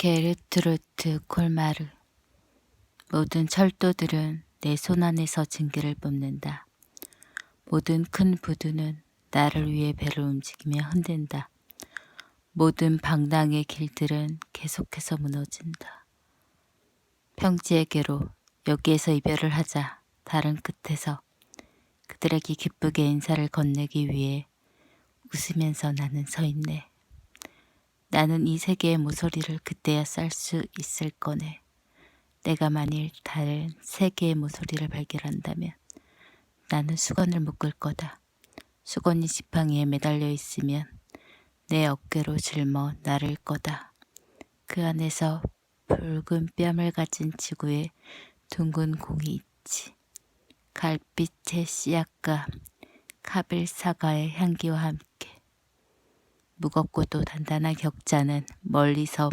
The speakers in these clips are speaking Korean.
게르트루트 콜마르 모든 철도들은 내 손안에서 증기를 뿜는다. 모든 큰 부두는 나를 위해 배를 움직이며 흔든다. 모든 방랑의 길들은 계속해서 무너진다. 평지에게로 여기에서 이별을 하자 다른 끝에서 그들에게 기쁘게 인사를 건네기 위해 웃으면서 나는 서 있네. 나는 이 세계의 모서리를 그때야 쌀 수 있을 거네. 내가 만일 다른 세계의 모서리를 발견한다면 나는 수건을 묶을 거다. 수건이 지팡이에 매달려 있으면 내 어깨로 짊어 나를 거다. 그 안에서 붉은 뺨을 가진 지구의 둥근 공이 있지. 갈빛의 씨앗과 카빌 사과의 향기와 함께 무겁고도 단단한 격자는 멀리서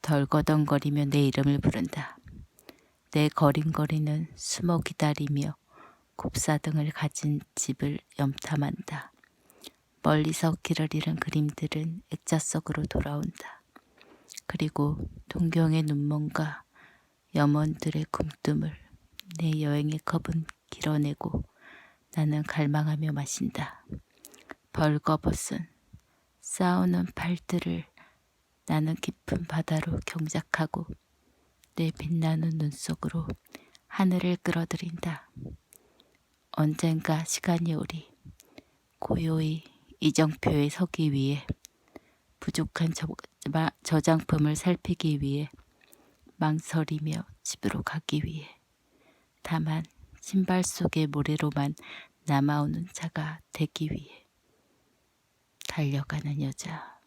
덜거덩거리며 내 이름을 부른다. 내 거린거리는 숨어 기다리며 곱사등을 가진 집을 염탐한다. 멀리서 길을 잃은 그림들은 액자 속으로 돌아온다. 그리고 동경의 눈먼과 염원들의 굼뜸을 내 여행의 컵은 길어내고 나는 갈망하며 마신다. 벌거벗은 싸우는 팔들을 나는 깊은 바다로 경작하고 내 빛나는 눈 속으로 하늘을 끌어들인다. 언젠가 시간이 오리 고요히 이정표에 서기 위해 부족한 저, 마, 저장품을 살피기 위해 망설이며 집으로 가기 위해 다만 신발 속의 모래로만 남아오는 차가 되기 위해 달려가는 여자.